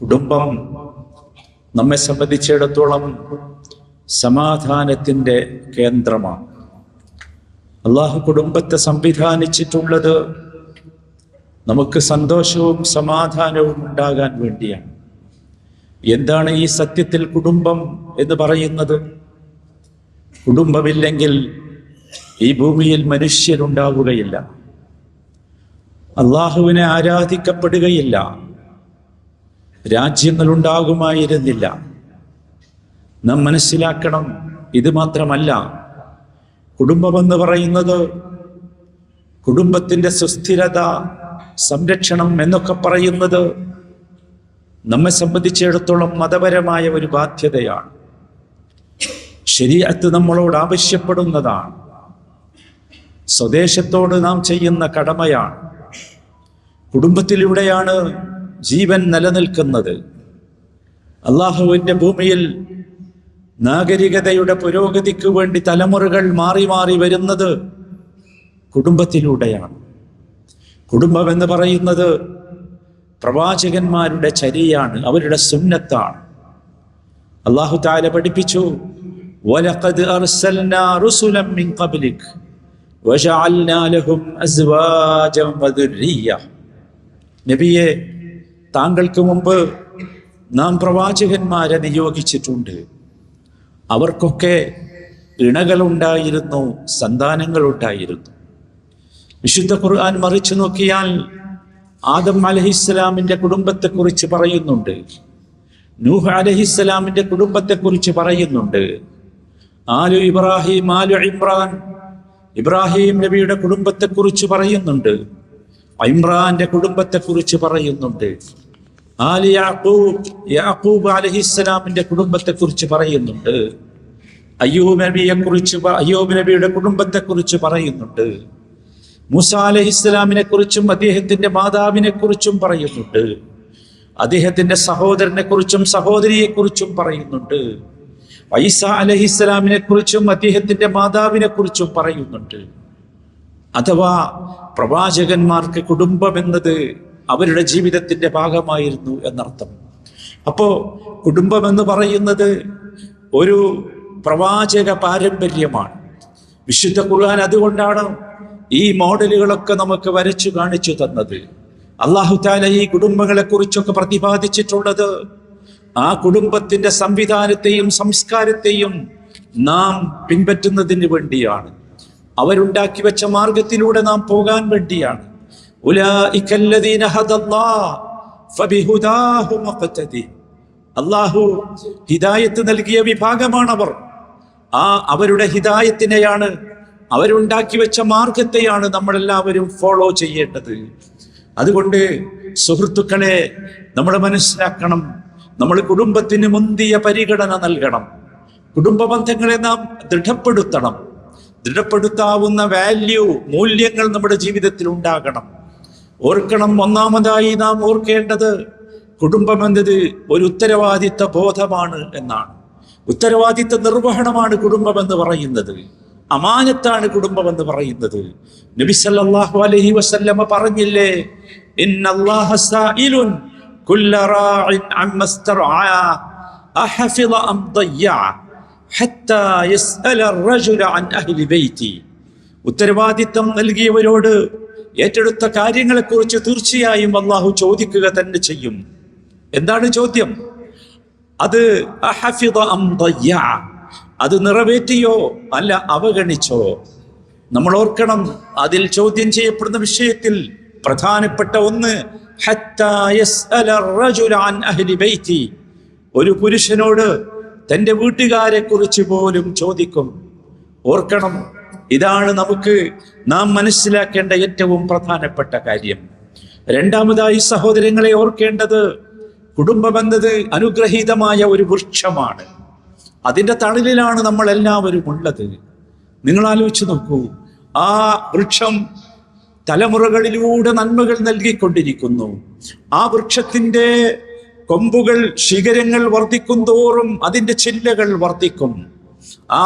കുടുംബം നമ്മെ സംബന്ധിച്ചിടത്തോളം സമാധാനത്തിന്റെ കേന്ദ്രമാണ്. അള്ളാഹു കുടുംബത്തെ സംവിധാനിച്ചിട്ടുള്ളത് നമുക്ക് സന്തോഷവും സമാധാനവും ഉണ്ടാകാൻ വേണ്ടിയാണ്. എന്താണ് ഈ സത്യത്തിൽ കുടുംബം എന്ന് പറയുന്നത്? കുടുംബമില്ലെങ്കിൽ ഈ ഭൂമിയിൽ മനുഷ്യരുണ്ടാവുകയില്ല. അള്ളാഹുവിനെ ആരാധിക്കപ്പെടുകയില്ല. രാജ്യങ്ങളുണ്ടാകുമായിരുന്നില്ല. നാം മനസ്സിലാക്കണം ഇത് മാത്രമല്ല കുടുംബമെന്ന് പറയുന്നത് കുടുംബത്തിന്റെ സുസ്ഥിരത സംരക്ഷണം എന്നൊക്കെ പറയുന്നത് നമ്മെ സംബന്ധിച്ചിടത്തോളം മതപരമായ ഒരു ബാധ്യതയാണ്. ശരീരത്ത് നമ്മളോട് ആവശ്യപ്പെടുന്നതാണ്. സ്വദേശത്തോട് നാം ചെയ്യുന്ന കടമയാണ്. കുടുംബത്തിലൂടെയാണ് ജീവൻ നിലനിൽക്കുന്നത് അള്ളാഹുവിൻ്റെ ഭൂമിയിൽ നാഗരികതയുടെ പുരോഗതിക്ക് വേണ്ടി തലമുറകൾ മാറി മാറി വരുന്നത് കുടുംബത്തിലൂടെയാണ് കുടുംബം എന്ന് പറയുന്നത് പ്രവാചകന്മാരുടെ ചരിയാണ് അവരുടെ സുന്നത്താണ് അള്ളാഹു താല പഠിപ്പിച്ചു وَلَقَدْ أَرْسَلْنَا رُسُلًا مِّن قَبْلِكَ وَجَعَلْنَا لَهُمْ أَزْوَاجًا وَذُرِّيَّةً നബിയെ താങ്കൾക്ക് മുമ്പ് നാം പ്രവാചകന്മാരെ നിയോഗിച്ചിട്ടുണ്ട്. അവർക്കൊക്കെ ഇണകളുണ്ടായിരുന്നു സന്താനങ്ങളുണ്ടായിരുന്നു. വിശുദ്ധ ഖുർആൻ മറിച്ചു നോക്കിയാൽ ആദം അലഹിസ്സലാമിന്റെ കുടുംബത്തെക്കുറിച്ച് പറയുന്നുണ്ട്. നൂഹ് അലഹിസ്സലാമിന്റെ കുടുംബത്തെക്കുറിച്ച് പറയുന്നുണ്ട്. ആലു ഇബ്രാഹിം ആലു ഇമ്രാൻ ഇബ്രാഹിം നബിയുടെ കുടുംബത്തെക്കുറിച്ച് പറയുന്നുണ്ട്. ഇമ്രാന്റെ കുടുംബത്തെക്കുറിച്ച് പറയുന്നുണ്ട്. ആലി യാക്കൂബ് യാക്കൂബ് അലഹിസ്സലാമിന്റെ കുടുംബത്തെക്കുറിച്ച് പറയുന്നുണ്ട്. അയ്യൂബ് നബിയെ കുറിച്ച് അയ്യൂബ് നബിയുടെ കുടുംബത്തെക്കുറിച്ച് പറയുന്നുണ്ട്. മൂസ അലഹിസ്സലാമിനെ കുറിച്ചും അദ്ദേഹത്തിന്റെ മാതാവിനെ കുറിച്ചും പറയുന്നുണ്ട്. അദ്ദേഹത്തിന്റെ സഹോദരനെ കുറിച്ചും സഹോദരിയെ കുറിച്ചും പറയുന്നുണ്ട്. വൈസ അലഹിസ്സലാമിനെ കുറിച്ചും അദ്ദേഹത്തിന്റെ മാതാവിനെ കുറിച്ചും പറയുന്നുണ്ട്. അഥവാ പ്രവാചകന്മാർക്ക് കുടുംബം എന്നത് അവരുടെ ജീവിതത്തിന്റെ ഭാഗമായിരുന്നു എന്നർത്ഥം. അപ്പോൾ കുടുംബം എന്ന് പറയുന്നത് ഒരു പ്രവാചക പാരമ്പര്യമാണ്. വിശുദ്ധ ഖുർആൻ അതുകൊണ്ടാണ് ഈ മോഡലുകളൊക്കെ നമുക്ക് വരച്ചു കാണിച്ചു തന്നത്. അള്ളാഹു താല ഈ കുടുംബങ്ങളെ കുറിച്ചൊക്കെ പ്രതിപാദിച്ചിട്ടുള്ളത് ആ കുടുംബത്തിന്റെ സംവിധാനത്തെയും സംസ്കാരത്തെയും നാം പിൻപറ്റുന്നതിന് വേണ്ടിയാണ്. അവരുണ്ടാക്കി വെച്ച മാർഗത്തിലൂടെ നാം പോകാൻ വേണ്ടിയാണ്. അള്ളാഹു ഹിദായത്ത് നൽകിയ വിഭാഗമാണവർ. ആ അവരുടെ ഹിദായത്തിനെയാണ് അവരുണ്ടാക്കി വെച്ച മാർഗത്തെയാണ് നമ്മളെല്ലാവരും ഫോളോ ചെയ്യേണ്ടത്. അതുകൊണ്ട് സുഹൃത്തുക്കളെ നമ്മൾ മനസ്സിലാക്കണം. നമ്മൾ കുടുംബത്തിന് മുന്തിയ പരിഗണന നൽകണം. കുടുംബ ബന്ധങ്ങളെ നാം ദൃഢപ്പെടുത്തണം. ദൃഢപ്പെടുത്താവുന്ന വാല്യൂ മൂല്യങ്ങൾ നമ്മുടെ ജീവിതത്തിൽ ഉണ്ടാകണം. ഓർക്കണം ഒന്നാമതായി നാം ഓർക്കേണ്ടത് കുടുംബമെന്നത് ഒരു ഉത്തരവാദിത്ത ബോധമാണ് എന്നാണ്. ഉത്തരവാദിത്ത നിർവഹണമാണ് കുടുംബമെന്ന് പറയുന്നത്. അമാനത്താണ് കുടുംബം എന്ന് പറയുന്നത്. നബി സല്ലല്ലാഹു അലൈഹി വസല്ലമ പറഞ്ഞില്ലേ ഇന്നല്ലാഹ സായിലുൻ കുല്ല അം ഹത്ത അൻ ബൈതി ഉത്തരവാദിത്തം നൽകിയവരോട് ഏറ്റെടുത്ത കാര്യങ്ങളെ കുറിച്ച് തീർച്ചയായും അള്ളാഹു ചോദിക്കുക തന്നെ ചെയ്യും. എന്താണ് ചോദ്യം? അത് അത് നിറവേറ്റിയോ അല്ല അവഗണിച്ചോ? നമ്മൾ ഓർക്കണം അതിൽ ചോദ്യം ചെയ്യപ്പെടുന്ന വിഷയത്തിൽ പ്രധാനപ്പെട്ട ഒന്ന് ഒരു പുരുഷനോട് തന്റെ വീട്ടുകാരെ കുറിച്ച് പോലും ചോദിക്കും. ഓർക്കണം ഇതാണ് നമുക്ക് നാം മനസ്സിലാക്കേണ്ട ഏറ്റവും പ്രധാനപ്പെട്ട കാര്യം. രണ്ടാമതായി സഹോദരങ്ങളെ ഓർക്കേണ്ടത് കുടുംബമെന്നത് അനുഗ്രഹീതമായ ഒരു വൃക്ഷമാണ്. അതിന്റെ തണലിലാണ് നമ്മൾ എല്ലാവരും ഉള്ളത്. നിങ്ങൾ ആലോചിച്ച് നോക്കൂ ആ വൃക്ഷം തലമുറകളിലൂടെ നന്മകൾ നൽകിക്കൊണ്ടിരിക്കുന്നു. ആ വൃക്ഷത്തിന്റെ കൊമ്പുകൾ ശിഖരങ്ങൾ വർദ്ധിക്കും തോറും അതിന്റെ ചില്ലകൾ വർദ്ധിക്കും. ആ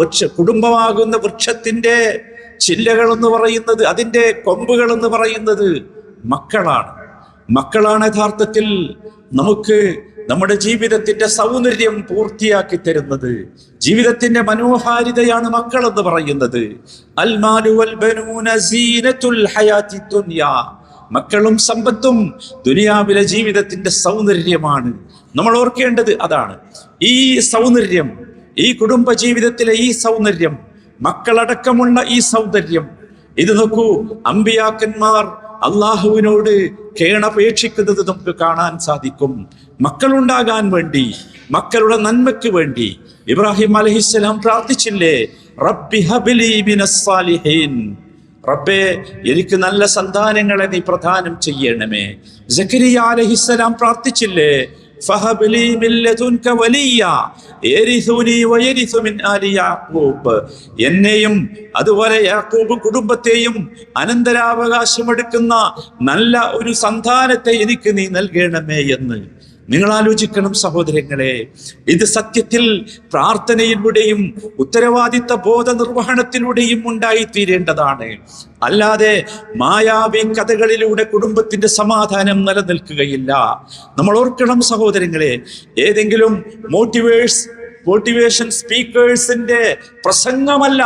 വൃക്ഷ കുടുംബമാകുന്ന വൃക്ഷത്തിന്റെ ചില്ലകൾ എന്ന് പറയുന്നത് അതിന്റെ കൊമ്പുകൾ എന്ന് പറയുന്നത് മക്കളാണ്. മക്കളാണ് യഥാർത്ഥത്തിൽ നമുക്ക് നമ്മുടെ ജീവിതത്തിന്റെ സൗന്ദര്യം പൂർത്തിയാക്കി തരുന്നത്. ജീവിതത്തിന്റെ മനോഹാരിതയാണ് മക്കൾ എന്ന് പറയുന്നത്. അൽമാലു മക്കളും സമ്പത്തും ദുനിയാവിലെ ജീവിതത്തിന്റെ സൗന്ദര്യമാണ്. നമ്മൾ ഓർക്കേണ്ടത് അതാണ്. ഈ സൗന്ദര്യം ഈ കുടുംബ ജീവിതത്തിലെ ഈ സൗന്ദര്യം മക്കളടക്കമുള്ള ഈ സൗന്ദര്യം ഇത് നോക്കൂ അമ്പിയാക്കന്മാർ അള്ളാഹുവിനോട് കേണപേക്ഷിക്കുന്നത് നമുക്ക് കാണാൻ സാധിക്കും. മക്കളുണ്ടാകാൻ വേണ്ടി മക്കളുടെ നന്മയ്ക്ക് വേണ്ടി. ഇബ്രാഹിം അലഹിസ്സലാം പ്രാർത്ഥിച്ചില്ലേ? റബ്ബി ഹബിലി മിനസ് സാലിഹീൻ. റബ്ബേ എനിക്ക് നല്ല സന്താനങ്ങളെ നീ പ്രദാനം ചെയ്യണമേ. ജക്കരിയ അലഹിസ്സലാം പ്രാർത്ഥിച്ചില്ലേ? എന്നെയും അതുപോലെ യാക്കൂബ് കുടുംബത്തെയും അനന്തരാവകാശമെടുക്കുന്ന നല്ല ഒരു സന്താനത്തെ എനിക്ക് നീ നൽകണമേ എന്ന്. നിങ്ങൾ ആലോചിക്കണം സഹോദരങ്ങളെ ഇത് സത്യത്തിൽ പ്രാർത്ഥനയിലൂടെയും ഉത്തരവാദിത്ത ബോധ നിർവഹണത്തിലൂടെയും ഉണ്ടായിത്തീരേണ്ടതാണ്. അല്ലാതെ മായാവി കഥകളിലൂടെ കുടുംബത്തിന്റെ സമാധാനം നിലനിൽക്കുകയില്ല. നമ്മൾ ഓർക്കണം സഹോദരങ്ങളെ ഏതെങ്കിലും മോട്ടിവേഴ്സ് മോട്ടിവേഷൻ സ്പീക്കേഴ്സിന്റെ പ്രസംഗമല്ല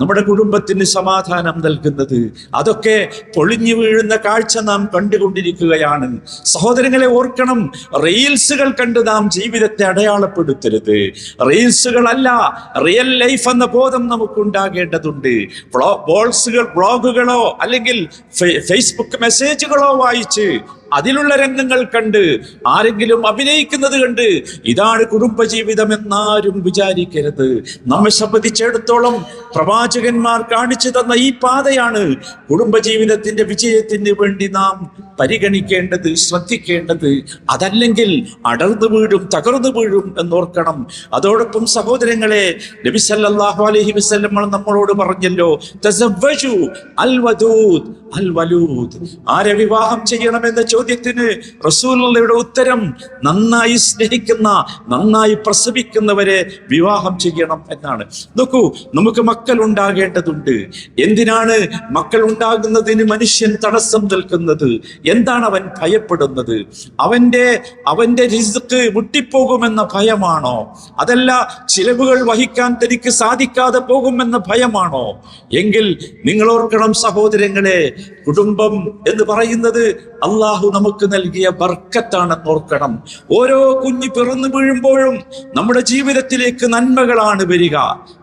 നമ്മുടെ കുടുംബത്തിന് സമാധാനം നൽകുന്നത്. അതൊക്കെ പൊളിഞ്ഞു വീഴുന്ന കാഴ്ച നാം കണ്ടുകൊണ്ടിരിക്കുകയാണ്. സഹോദരങ്ങളെ ഓർക്കണം റീൽസുകൾ കണ്ട് നാം ജീവിതത്തെ അടയാളപ്പെടുത്തരുത്. റീൽസുകളല്ല റിയൽ ലൈഫ് എന്ന ബോധം നമുക്കുണ്ടാകേണ്ടതുണ്ട്. ബോൾസുകൾ ബ്ലോഗുകളോ അല്ലെങ്കിൽ ഫേസ്ബുക്ക് മെസ്സേജുകളോ വായിച്ച് അതിലുള്ള രംഗങ്ങൾ കണ്ട് ആരെങ്കിലും അഭിനയിക്കുന്നത് കണ്ട് ഇതാണ് കുടുംബജീവിതം എന്നാരും വിചാരിക്കരുത്. നമ്മെ സംബന്ധിച്ചിടത്തോളം പ്രവാചകന്മാർ കാണിച്ചു തന്ന ഈ പാതയാണ് കുടുംബജീവിതത്തിന്റെ വിജയത്തിന് വേണ്ടി നാം പരിഗണിക്കേണ്ടത് ശ്രദ്ധിക്കേണ്ടത്. അതല്ലെങ്കിൽ അടർന്നു വീഴും തകർന്നു വീഴും എന്നോർക്കണം. അതോടൊപ്പം സഹോദരങ്ങളെ നബി അലഹി വസല്ലം നമ്മളോട് പറഞ്ഞല്ലോ അൽ വലൂദ്. ആരെ വിവാഹം ചെയ്യണമെന്ന ചോദ്യത്തിന് റസൂലുള്ളയുടെ ഉത്തരം നന്നായി സ്നേഹിക്കുന്ന നന്നായി പ്രസവിക്കുന്നവരെ വിവാഹം ചെയ്യണം എന്നാണ്. നോക്കൂ നമുക്ക് മക്കൾ ഉണ്ടാകേണ്ടതുണ്ട്. എന്തിനാണ് മക്കൾ ഉണ്ടാകുന്നതിന് മനുഷ്യൻ തടസ്സം നിൽക്കുന്നത്? എന്താണ് അവൻ ഭയപ്പെടുന്നത്? അവന്റെ അവന്റെ റിസ്ക് മുട്ടിപ്പോകുമെന്ന ഭയമാണോ? അതല്ല ചിലവുകൾ വഹിക്കാൻ തനിക്ക് സാധിക്കാതെ പോകുമെന്ന ഭയമാണോ? എങ്കിൽ നിങ്ങൾ ഓർക്കണം സഹോദരങ്ങളെ കുടുംബം എന്ന് പറയുന്നത് അള്ളാഹു നമുക്ക് നൽകിയ ബർക്കത്താണെന്ന് ഓർക്കണം. ഓരോ കുഞ്ഞ് പിറന്നു വീഴുമ്പോഴും നമ്മുടെ ജീവിതത്തിലേക്ക് നന്മകളാണ് വരിക.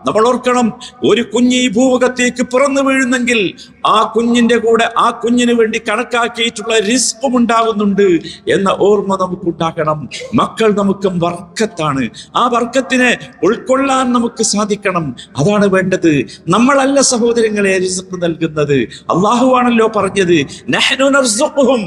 നമ്മൾ ഓർക്കണം ഒരു കുഞ്ഞ് ഈ ഭൂമുഖത്തേക്ക് പിറന്നു വീഴുന്നെങ്കിൽ ആ കുഞ്ഞിന്റെ കൂടെ ആ കുഞ്ഞിന് വേണ്ടി കണക്കാക്കിയിട്ടുള്ള റിസ്കും ഉണ്ടാകുന്നുണ്ട് എന്ന ഓർമ്മ നമുക്ക് ഉണ്ടാക്കണം മക്കൾ നമുക്കും വർക്കത്താണ് ആ വർക്കത്തിനെ ഉൾക്കൊള്ളാൻ നമുക്ക് സാധിക്കണം. അതാണ് വേണ്ടത്. നമ്മളല്ല സഹോദരങ്ങളെ റിസ്ക് നൽകുന്നത്. അള്ളാഹുവാണല്ലോ പറഞ്ഞത് നഹ്നു നർസുഖുഹും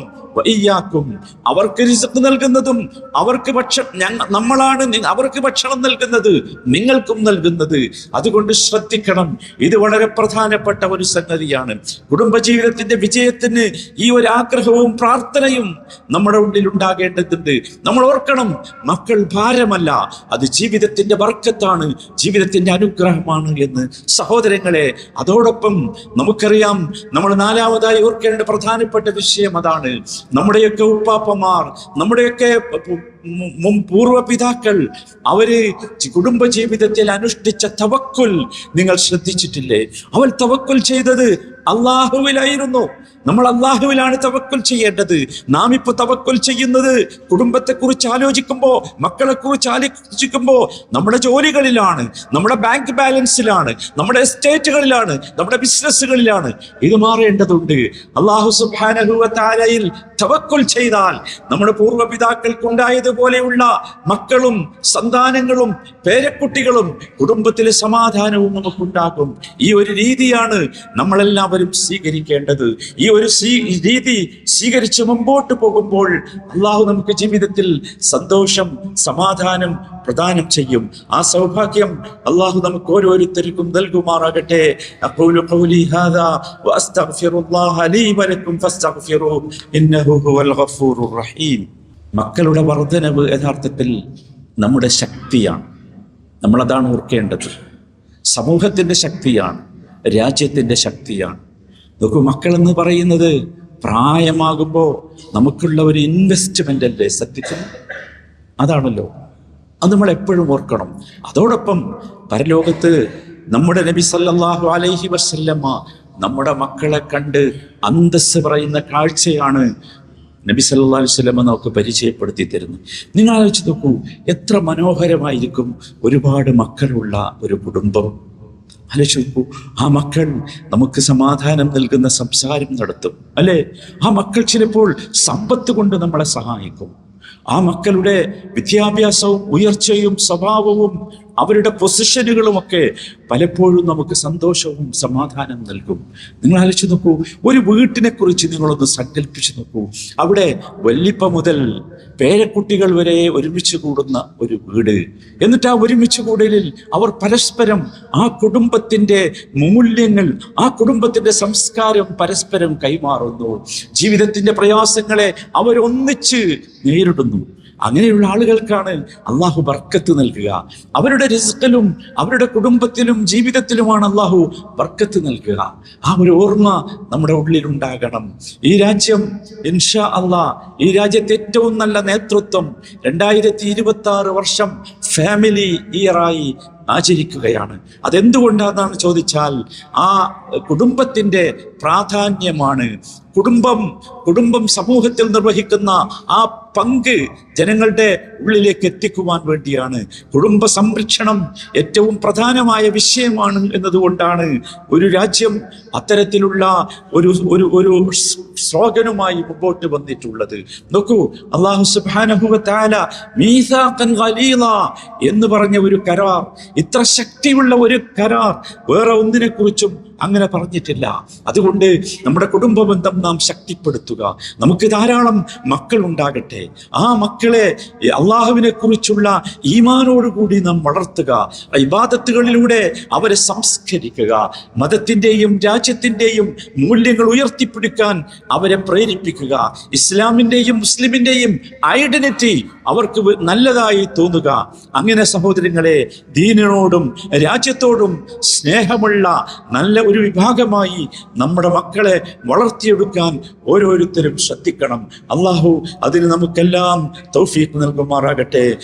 അവർക്ക് റിസക്ക് നൽകുന്നതും അവർക്ക് ഭക്ഷണം ഞങ്ങൾ നമ്മളാണ് അവർക്ക് ഭക്ഷണം നൽകുന്നത് നിങ്ങൾക്കും നൽകുന്നത്. അതുകൊണ്ട് ശ്രദ്ധിക്കണം. ഇത് വളരെ പ്രധാനപ്പെട്ട ഒരു സംഗതിയാണ്. കുടുംബജീവിതത്തിന്റെ വിജയത്തിന് ഈ ഒരു ആഗ്രഹവും പ്രാർത്ഥനയും നമ്മുടെ ഉള്ളിൽ ഉണ്ടാകേണ്ടതുണ്ട്. നമ്മൾ ഓർക്കണം മക്കൾ ഭാരമല്ല. അത് ജീവിതത്തിന്റെ വർക്കത്താണ് ജീവിതത്തിന്റെ അനുഗ്രഹമാണ് എന്ന്. സഹോദരങ്ങളെ അതോടൊപ്പം നമുക്കറിയാം നമ്മൾ നാലാമതായി ഓർക്കേണ്ട പ്രധാനപ്പെട്ട വിഷയം അതാണ്. നമ്മുടെയൊക്കെ ഉപ്പാപ്പമാർ നമ്മുടെയൊക്കെ പൂർവപിതാക്കൾ അവർ കുടുംബ ജീവിതത്തിൽ അനുഷ്ഠിച്ച തവക്കുൽ നിങ്ങൾ ശ്രദ്ധിച്ചിട്ടില്ലേ? അവൾ തവക്കുൽ ചെയ്തത് അള്ളാഹുവിലായിരുന്നു നമ്മൾ അള്ളാഹുവിലാണ് തവക്കുൽ ചെയ്യേണ്ടത്. നാം ഇപ്പൊ തവക്കുൽ ചെയ്യുന്നത് കുടുംബത്തെ കുറിച്ച് ആലോചിക്കുമ്പോ മക്കളെ കുറിച്ച് ആലോചിക്കുമ്പോ നമ്മുടെ ജോലികളിലാണ് നമ്മുടെ ബാങ്ക് ബാലൻസിലാണ് നമ്മുടെ എസ്റ്റേറ്റുകളിലാണ് നമ്മുടെ ബിസിനസ്സുകളിലാണ് ഇത് മാറേണ്ടതുണ്ട്. അള്ളാഹു സുബാനഹുവത്താലയിൽ തവക്കുൽ ചെയ്താൽ നമ്മുടെ പൂർവപിതാക്കൾക്കുണ്ടായതുപോലെയുള്ള മക്കളും സന്താനങ്ങളും പേരക്കുട്ടികളും കുടുംബത്തിലെ സമാധാനവും നമുക്കുണ്ടാകും. ഈ ഒരു രീതിയാണ് നമ്മളെല്ലാവരും സ്വീകരിക്കേണ്ടത്. ഈ ഒരു രീതി സ്വീകരിച്ച് മുമ്പോട്ട് പോകുമ്പോൾ അള്ളാഹു നമുക്ക് ജീവിതത്തിൽ സന്തോഷം സമാധാനം പ്രദാനം ചെയ്യും. ആ സൗഭാഗ്യം അള്ളാഹു നമുക്ക് ഓരോരുത്തർക്കും നൽകുമാറാകട്ടെ. അപ്പോൾ ഇന്നഹു ഹുവൽ ഗഫൂറുർ റഹീം മക്കളുടെ വർധനവ് യഥാർത്ഥത്തിൽ നമ്മുടെ ശക്തിയാണ്. നമ്മളതാണ് ഓർക്കേണ്ടത്. സമൂഹത്തിന്റെ ശക്തിയാണ്. രാജ്യത്തിന്റെ ശക്തിയാണ്. നോക്കൂ മക്കളെന്ന് പറയുന്നത് പ്രായമാകുമ്പോൾ നമുക്കുള്ള ഒരു ഇൻവെസ്റ്റ്മെന്റ് അല്ലേ സത്യത്തിൽ അതാണല്ലോ. അത് നമ്മൾ എപ്പോഴും ഓർക്കണം. അതോടൊപ്പം പരലോകത്ത് നമ്മുടെ നബി സല്ലാഹു അലൈഹി വസല്ലമ്മ നമ്മുടെ മക്കളെ കണ്ട് അന്തസ് പറയുന്ന കാഴ്ചയാണ് നബി സല്ലാ അലൈഹി വസല്ലമ നമുക്ക് പരിചയപ്പെടുത്തി തരുന്നു. നിങ്ങൾ ആലോചിച്ച് നോക്കൂ എത്ര മനോഹരമായിരിക്കും ഒരുപാട് മക്കളുള്ള ഒരു കുടുംബം. ആലോചിച്ച് നോക്കൂ ആ മക്കൾ നമുക്ക് സമാധാനം നൽകുന്ന സംസാരം നടത്തും അല്ലേ? ആ മക്കൾ ചിലപ്പോൾ സമ്പത്ത് കൊണ്ട് നമ്മളെ സഹായിക്കും. ആ മക്കളുടെ വിദ്യാഭ്യാസവും ഉയർച്ചയും സ്വഭാവവും അവരുടെ പൊസിഷനുകളുമൊക്കെ പലപ്പോഴും നമുക്ക് സന്തോഷവും സമാധാനം നൽകും. നിങ്ങൾ ആലോചിച്ച് നോക്കൂ ഒരു വീട്ടിനെ കുറിച്ച് നിങ്ങളൊന്ന് സങ്കല്പിച്ച് നോക്കൂ. അവിടെ വല്ലിപ്പ മുതൽ പേരക്കുട്ടികൾ വരെ ഒരുമിച്ച് കൂടുന്ന ഒരു വീട്. എന്നിട്ട് ആ ഒരുമിച്ച് കൂടലിൽ അവർ പരസ്പരം ആ കുടുംബത്തിന്റെ മൂല്യങ്ങൾ ആ കുടുംബത്തിന്റെ സംസ്കാരം പരസ്പരം കൈമാറുന്നു. ജീവിതത്തിന്റെ പ്രയാസങ്ങളെ അവരൊന്നിച്ച് നേരിടുന്നു. അങ്ങനെയുള്ള ആളുകൾക്കാണ് അള്ളാഹു ബർക്കത്ത് നൽകുക. അവരുടെ റിസ്ക്കിലും അവരുടെ കുടുംബത്തിലും ജീവിതത്തിലുമാണ് അള്ളാഹു ബർക്കത്ത് നൽകുക. ആ ഒരു ഓർമ്മ നമ്മുടെ ഉള്ളിലുണ്ടാകണം. ഈ രാജ്യം ഇൻഷാ അള്ളാ ഈ രാജ്യത്തെ ഏറ്റവും നല്ല നേതൃത്വം രണ്ടായിരത്തി ഇരുപത്തി ആറ് വർഷം ഫാമിലി ഇയറായി ആചരിക്കുകയാണ്. അതെന്തുകൊണ്ടാണെന്നാണ് ചോദിച്ചാൽ ആ കുടുംബത്തിന്റെ പ്രാധാന്യമാണ്. കുടുംബം കുടുംബം സമൂഹത്തിൽ നിർവഹിക്കുന്ന ആ പങ്ക് ജനങ്ങളുടെ ഉള്ളിലേക്ക് എത്തിക്കുവാൻ വേണ്ടിയാണ്. കുടുംബ സംരക്ഷണം ഏറ്റവും പ്രധാനമായ വിഷയമാണ് എന്നതുകൊണ്ടാണ് ഒരു രാജ്യം അത്തരത്തിലുള്ള ഒരു ഒരു ഒരു സ്ലോഗനുമായി മുമ്പോട്ട് വന്നിട്ടുള്ളത്. നോക്കൂ അള്ളാഹു ഖലീല എന്ന് പറഞ്ഞ ഒരു കരാർ ഇത്ര ശക്തിയുള്ള ഒരു കരാർ വേറെ ഒന്നിനെ കുറിച്ചും അങ്ങനെ പറഞ്ഞിട്ടില്ല. അതുകൊണ്ട് നമ്മുടെ കുടുംബ ബന്ധം നാം ശക്തിപ്പെടുത്തുക. നമുക്ക് ധാരാളം മക്കൾ ഉണ്ടാകട്ടെ. ആ മക്കളെ അള്ളാഹുവിനെ കുറിച്ചുള്ള ഈമാനോടുകൂടി നാം വളർത്തുക. ഇബാദത്തുകളിലൂടെ അവരെ സംസ്കരിക്കുക. മതത്തിന്റെയും രാജ്യത്തിന്റെയും മൂല്യങ്ങൾ ഉയർത്തിപ്പിടിക്കാൻ അവരെ പ്രേരിപ്പിക്കുക. ഇസ്ലാമിന്റെയും മുസ്ലിമിന്റെയും ഐഡന്റിറ്റി അവർക്ക് നല്ലതായി തോന്നുക. അങ്ങനെ സഹോദരങ്ങളെ ദീനിനോടും രാജ്യത്തോടും സ്നേഹമുള്ള നല്ല ഒരു വിഭാഗമായി നമ്മുടെ മക്കളെ വളർത്തിയെടുക്കാൻ ഓരോരുത്തരും ശ്രദ്ധിക്കണം. അള്ളാഹു അതിന് നമുക്കെല്ലാം തൗഫീഖ് നൽകുമാറാകട്ടെ.